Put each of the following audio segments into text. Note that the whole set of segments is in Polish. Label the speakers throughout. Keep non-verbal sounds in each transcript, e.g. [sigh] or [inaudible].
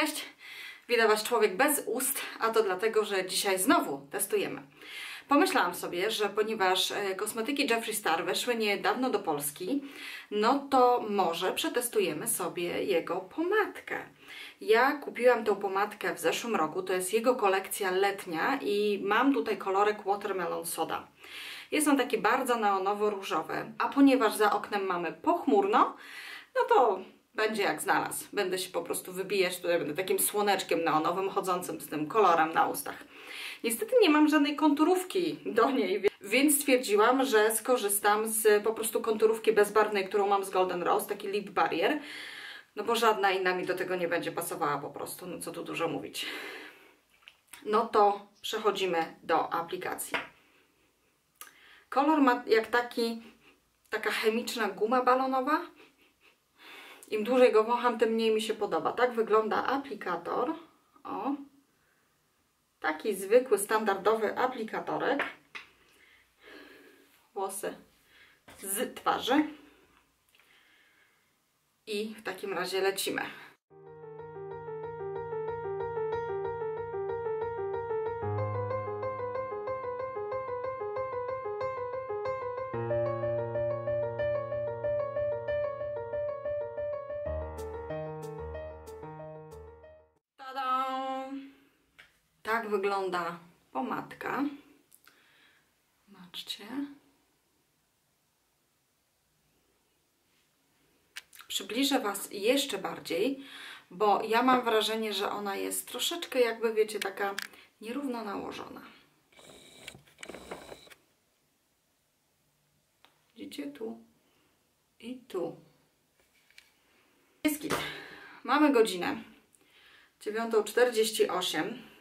Speaker 1: Cześć, witam Was człowiek bez ust, a to dlatego, że dzisiaj znowu testujemy. Pomyślałam sobie, że ponieważ e, kosmetyki Jeffree Star weszły niedawno do Polski, no to może przetestujemy sobie jego pomadkę. Ja kupiłam tą pomadkę w zeszłym roku, to jest jego kolekcja letnia i mam tutaj kolorek Watermelon Soda. Jest on taki bardzo neonowo-różowy, a ponieważ za oknem mamy pochmurno, no to będzie jak znalazł. Będę się po prostu wybijać, tutaj będę takim słoneczkiem neonowym chodzącym z tym kolorem na ustach. Niestety nie mam żadnej konturówki do niej, więc stwierdziłam, że skorzystam z po prostu konturówki bezbarwnej, którą mam z Golden Rose, taki lip barrier, no bo żadna inna mi do tego nie będzie pasowała po prostu, no co tu dużo mówić. No to przechodzimy do aplikacji. Kolor ma jak taki, taka chemiczna guma balonowa, im dłużej go wącham, tym mniej mi się podoba. Tak wygląda aplikator. O. Taki zwykły, standardowy aplikatorek. Włosy z twarzy. I w takim razie lecimy. Wygląda pomadka. Zobaczcie. Przybliżę Was jeszcze bardziej, bo ja mam wrażenie, że ona jest troszeczkę jakby, wiecie, taka nierówno nałożona. Widzicie? Tu i tu. Jest git. Mamy godzinę 9.48.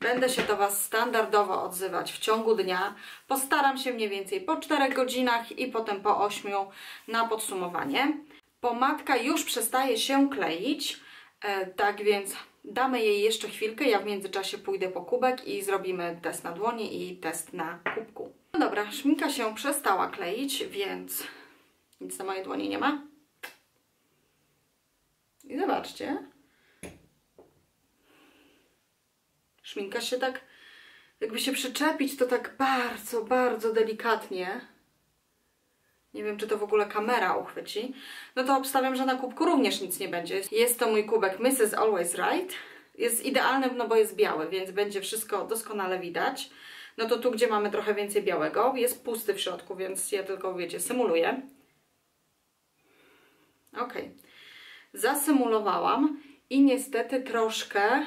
Speaker 1: Będę się do Was standardowo odzywać w ciągu dnia. Postaram się mniej więcej po 4 godzinach i potem po 8 na podsumowanie. Pomadka już przestaje się kleić, e, tak więc damy jej jeszcze chwilkę. Ja w międzyczasie pójdę po kubek i zrobimy test na dłoni i test na kubku. No dobra, szminka się przestała kleić, więc nic na mojej dłoni nie ma. I zobaczcie, Szminka się tak, jakby się przyczepić, to tak bardzo, bardzo delikatnie. Nie wiem, czy to w ogóle kamera uchwyci. No to obstawiam, że na kubku również nic nie będzie. Jest to mój kubek Mrs. Always Right. Jest idealny, no bo jest biały, więc będzie wszystko doskonale widać. No to tu, gdzie mamy trochę więcej białego, jest pusty w środku, więc ja tylko, wiecie, symuluję. Ok. Zasymulowałam i niestety troszkę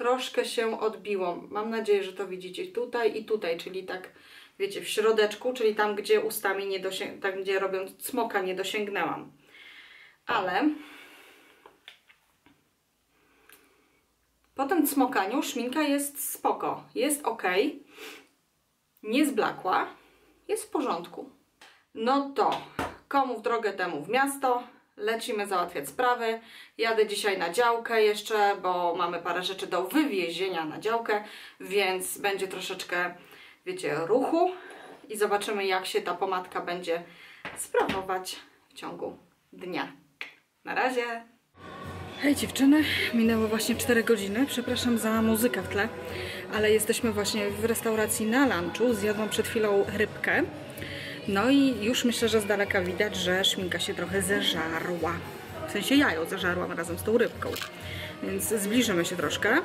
Speaker 1: troszkę się odbiło. Mam nadzieję, że to widzicie tutaj i tutaj, czyli tak, wiecie, w środeczku, czyli tam, gdzie ustami nie dosięg... tam, gdzie robiąc smoka nie dosięgnęłam. Ale po tym smokaniu szminka jest spoko, jest ok, nie zblakła, jest w porządku. No to komu w drogę, temu w miasto lecimy załatwiać sprawy. Jadę dzisiaj na działkę jeszcze, bo mamy parę rzeczy do wywiezienia na działkę, więc będzie troszeczkę, wiecie, ruchu i zobaczymy jak się ta pomadka będzie sprawować w ciągu dnia. Na razie! Hej dziewczyny, minęło właśnie 4 godziny, przepraszam za muzykę w tle, ale jesteśmy właśnie w restauracji na lunchu, zjadłam przed chwilą rybkę no i już myślę, że z daleka widać, że szminka się trochę zeżarła. W sensie ja ją zeżarłam razem z tą rybką. Więc zbliżymy się troszkę.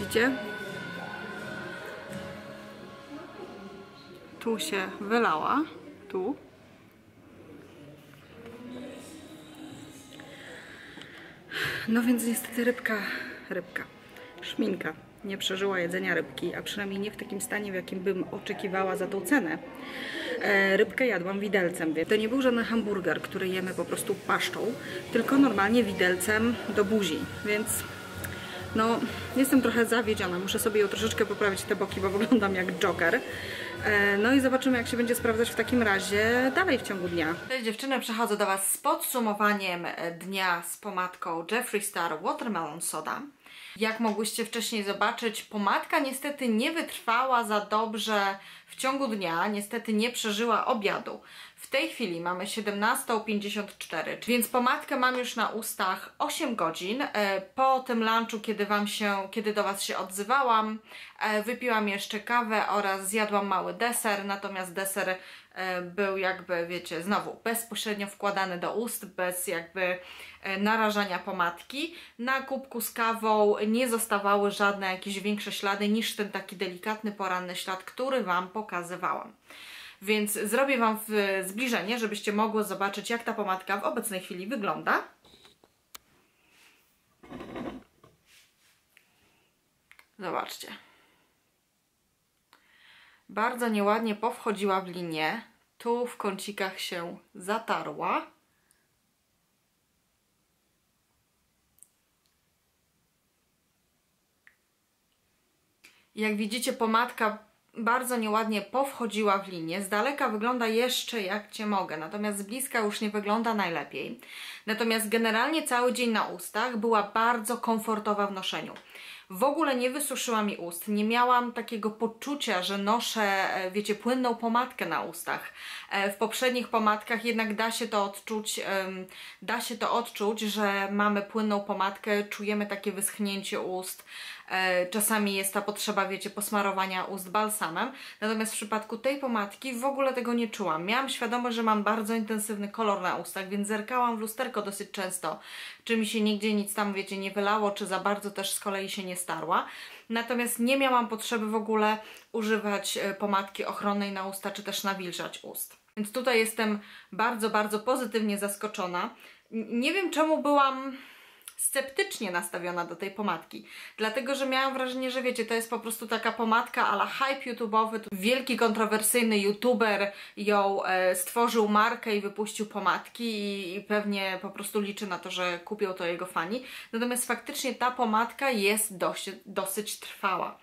Speaker 1: Widzicie? Tu się wylała. Tu. No więc niestety rybka, rybka, szminka nie przeżyła jedzenia rybki, a przynajmniej nie w takim stanie, w jakim bym oczekiwała za tą cenę. E, rybkę jadłam widelcem, więc to nie był żaden hamburger, który jemy po prostu paszczą, tylko normalnie widelcem do buzi, więc no, jestem trochę zawiedziona. Muszę sobie ją troszeczkę poprawić te boki, bo [laughs] wyglądam jak Joker. E, no i zobaczymy, jak się będzie sprawdzać w takim razie dalej w ciągu dnia. Cześć dziewczyny, przechodzę do Was z podsumowaniem dnia z pomadką Jeffree Star Watermelon Soda. Jak mogłyście wcześniej zobaczyć, pomadka niestety nie wytrwała za dobrze w ciągu dnia, niestety nie przeżyła obiadu. W tej chwili mamy 17.54, więc pomadkę mam już na ustach 8 godzin. E, po tym lunchu, kiedy, wam się, kiedy do Was się odzywałam, e, wypiłam jeszcze kawę oraz zjadłam mały deser, natomiast deser był jakby, wiecie, znowu bezpośrednio wkładany do ust, bez jakby narażania pomadki. Na kubku z kawą nie zostawały żadne jakieś większe ślady niż ten taki delikatny, poranny ślad, który Wam pokazywałam. Więc zrobię Wam zbliżenie, żebyście mogły zobaczyć, jak ta pomadka w obecnej chwili wygląda. Zobaczcie. Bardzo nieładnie powchodziła w linię. Tu w kącikach się zatarła. Jak widzicie, pomadka bardzo nieładnie powchodziła w linię. Z daleka wygląda jeszcze jak Cię mogę, natomiast z bliska już nie wygląda najlepiej. Natomiast generalnie cały dzień na ustach była bardzo komfortowa w noszeniu. W ogóle nie wysuszyła mi ust, nie miałam takiego poczucia, że noszę, e, wiecie, płynną pomadkę na ustach. E, w poprzednich pomadkach jednak da się to odczuć, da się to odczuć, że mamy płynną pomadkę, czujemy takie wyschnięcie ust, czasami jest ta potrzeba, wiecie, posmarowania ust balsamem. Natomiast w przypadku tej pomadki w ogóle tego nie czułam. Miałam świadomość, że mam bardzo intensywny kolor na ustach, więc zerkałam w lusterko dosyć często, czy mi się nigdzie nic tam, wiecie, nie wylało, czy za bardzo też z kolei się nie starła. Natomiast nie miałam potrzeby w ogóle używać e, pomadki ochronnej na usta, czy też nawilżać ust. Więc tutaj jestem bardzo, bardzo pozytywnie zaskoczona. Nie wiem czemu byłam sceptycznie nastawiona do tej pomadki. Dlatego, że miałam wrażenie, że wiecie, to jest po prostu taka pomadka ala hype YouTube'owy. Wielki, kontrowersyjny YouTuber ją e, stworzył markę i wypuścił pomadki i, i pewnie po prostu liczy na to, że kupią to jego fani. Natomiast faktycznie ta pomadka jest dosyć, dosyć trwała.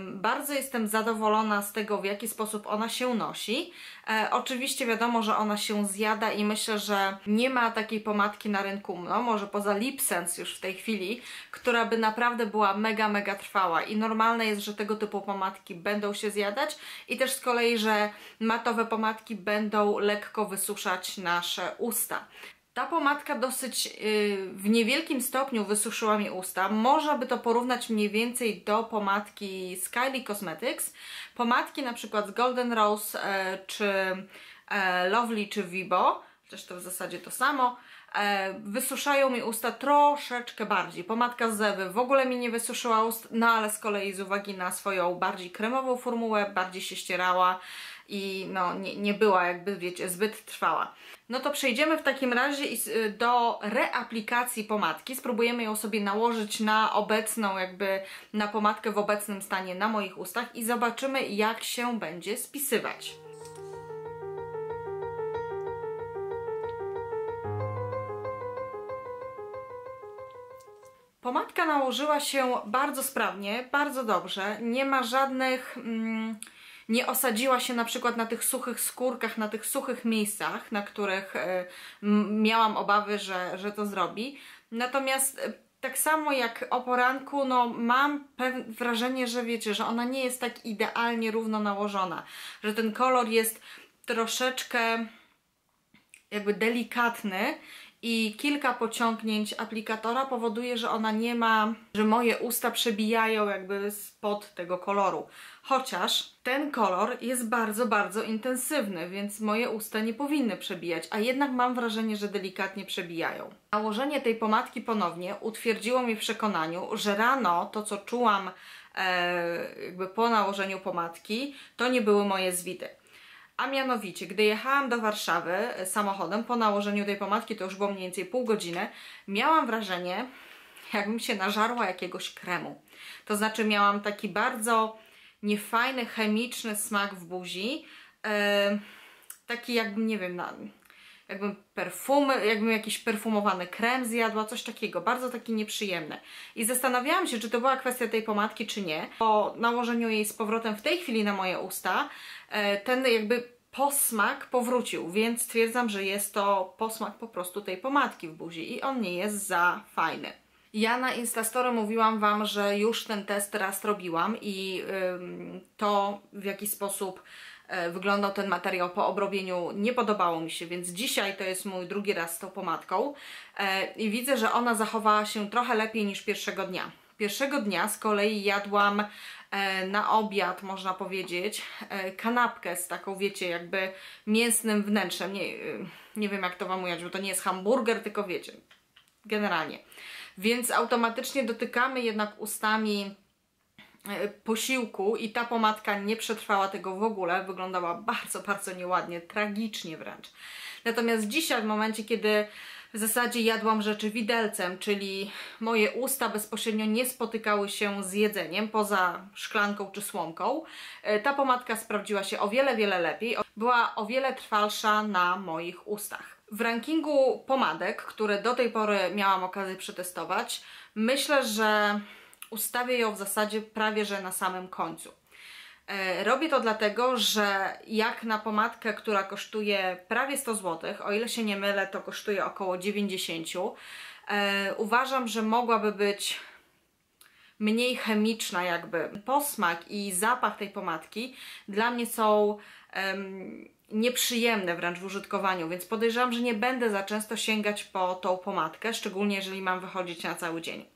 Speaker 1: Bardzo jestem zadowolona z tego, w jaki sposób ona się nosi. E, oczywiście wiadomo, że ona się zjada i myślę, że nie ma takiej pomadki na rynku, no może poza Lipsense już w tej chwili, która by naprawdę była mega, mega trwała i normalne jest, że tego typu pomadki będą się zjadać i też z kolei, że matowe pomadki będą lekko wysuszać nasze usta. Ta pomadka dosyć yy, w niewielkim stopniu wysuszyła mi usta. Można by to porównać mniej więcej do pomadki Skyly Cosmetics. Pomadki na przykład z Golden Rose e, czy e, Lovely czy Vibo, też to w zasadzie to samo, e, wysuszają mi usta troszeczkę bardziej. Pomadka z Zewy w ogóle mi nie wysuszyła ust, no ale z kolei z uwagi na swoją bardziej kremową formułę, bardziej się ścierała i no, nie, nie była jakby, wiecie, zbyt trwała. No to przejdziemy w takim razie y, do reaplikacji pomadki. Spróbujemy ją sobie nałożyć na obecną, jakby na pomadkę w obecnym stanie na moich ustach i zobaczymy jak się będzie spisywać. Pomadka nałożyła się bardzo sprawnie, bardzo dobrze. Nie ma żadnych... Mm, nie osadziła się na przykład na tych suchych skórkach, na tych suchych miejscach, na których e, miałam obawy, że, że to zrobi. Natomiast e, tak samo jak o poranku, no mam wrażenie, że wiecie, że ona nie jest tak idealnie równo nałożona, że ten kolor jest troszeczkę jakby delikatny i kilka pociągnięć aplikatora powoduje, że ona nie ma, że moje usta przebijają jakby spod tego koloru. Chociaż ten kolor jest bardzo, bardzo intensywny, więc moje usta nie powinny przebijać, a jednak mam wrażenie, że delikatnie przebijają. Nałożenie tej pomadki ponownie utwierdziło mnie w przekonaniu, że rano to, co czułam e, jakby po nałożeniu pomadki, to nie były moje zwidy. A mianowicie, gdy jechałam do Warszawy e, samochodem po nałożeniu tej pomadki, to już było mniej więcej pół godziny, miałam wrażenie, jakbym się nażarła jakiegoś kremu. To znaczy miałam taki bardzo niefajny, chemiczny smak w buzi, yy, taki jakbym, nie wiem, na, jakbym perfumy, jakbym jakiś perfumowany krem zjadła, coś takiego, bardzo taki nieprzyjemny. I zastanawiałam się, czy to była kwestia tej pomadki, czy nie. Po nałożeniu jej z powrotem w tej chwili na moje usta, e, ten jakby posmak powrócił, więc stwierdzam, że jest to posmak po prostu tej pomadki w buzi i on nie jest za fajny. Ja na Instastory mówiłam Wam, że już ten test raz robiłam i to w jaki sposób wyglądał ten materiał po obrobieniu, nie podobało mi się, więc dzisiaj to jest mój drugi raz z tą pomadką e, i widzę, że ona zachowała się trochę lepiej niż pierwszego dnia. Pierwszego dnia z kolei jadłam e, na obiad, można powiedzieć, e, kanapkę z taką, wiecie, jakby mięsnym wnętrzem. Nie, e, nie wiem jak to Wam ująć, bo to nie jest hamburger, tylko wiecie, generalnie. Więc automatycznie dotykamy jednak ustami e, posiłku i ta pomadka nie przetrwała tego w ogóle, wyglądała bardzo, bardzo nieładnie, tragicznie wręcz. Natomiast dzisiaj, w momencie, kiedy w zasadzie jadłam rzeczy widelcem, czyli moje usta bezpośrednio nie spotykały się z jedzeniem, poza szklanką czy słomką, e, ta pomadka sprawdziła się o wiele, wiele lepiej. Była o wiele trwalsza na moich ustach. W rankingu pomadek, które do tej pory miałam okazję przetestować, myślę, że ustawię ją w zasadzie prawie że na samym końcu. E, robię to dlatego, że jak na pomadkę, która kosztuje prawie 100 zł, o ile się nie mylę, to kosztuje około 90, e, uważam, że mogłaby być mniej chemiczna jakby. Posmak i zapach tej pomadki dla mnie są um, nieprzyjemne wręcz w użytkowaniu, więc podejrzewam, że nie będę za często sięgać po tą pomadkę, szczególnie jeżeli mam wychodzić na cały dzień.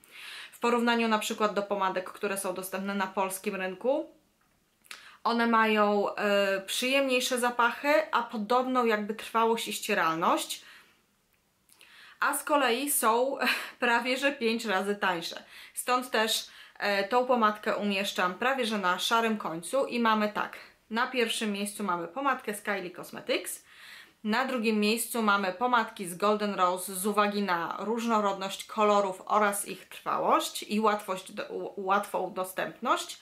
Speaker 1: W porównaniu na przykład do pomadek, które są dostępne na polskim rynku, one mają e, przyjemniejsze zapachy, a podobną jakby trwałość i ścieralność. A z kolei są [laughs] prawie że 5 razy tańsze. Stąd też e, tą pomadkę umieszczam prawie że na szarym końcu i mamy tak. Na pierwszym miejscu mamy pomadkę z Kylie Cosmetics. Na drugim miejscu mamy pomadki z Golden Rose z uwagi na różnorodność kolorów oraz ich trwałość i łatwość, łatwą dostępność.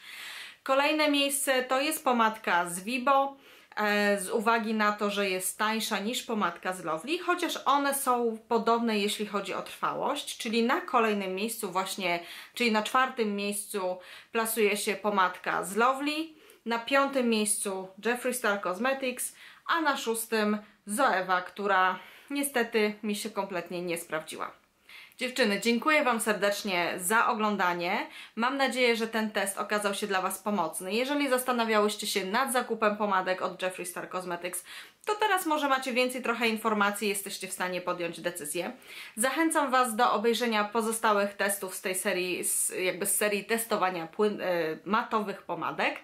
Speaker 1: Kolejne miejsce to jest pomadka z Vibo, e, z uwagi na to, że jest tańsza niż pomadka z Lovely, chociaż one są podobne jeśli chodzi o trwałość, czyli na kolejnym miejscu właśnie, czyli na czwartym miejscu plasuje się pomadka z Lovely, na piątym miejscu Jeffree Star Cosmetics, a na szóstym Zoewa, która niestety mi się kompletnie nie sprawdziła. Dziewczyny, dziękuję Wam serdecznie za oglądanie. Mam nadzieję, że ten test okazał się dla Was pomocny. Jeżeli zastanawiałyście się nad zakupem pomadek od Jeffree Star Cosmetics, to teraz może macie więcej trochę informacji, jesteście w stanie podjąć decyzję. Zachęcam Was do obejrzenia pozostałych testów z tej serii, jakby z serii testowania płyn, y, matowych pomadek.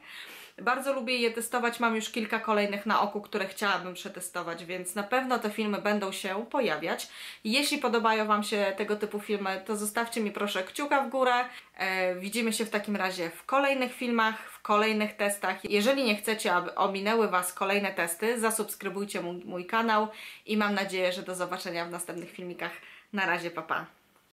Speaker 1: Bardzo lubię je testować, mam już kilka kolejnych na oku, które chciałabym przetestować, więc na pewno te filmy będą się pojawiać. Jeśli podobają Wam się tego typu filmy, to zostawcie mi proszę kciuka w górę. E, widzimy się w takim razie w kolejnych filmach, w kolejnych testach. Jeżeli nie chcecie, aby ominęły Was kolejne testy, zasubskrybujcie mój, mój kanał i mam nadzieję, że do zobaczenia w następnych filmikach. Na razie, papa. Pa.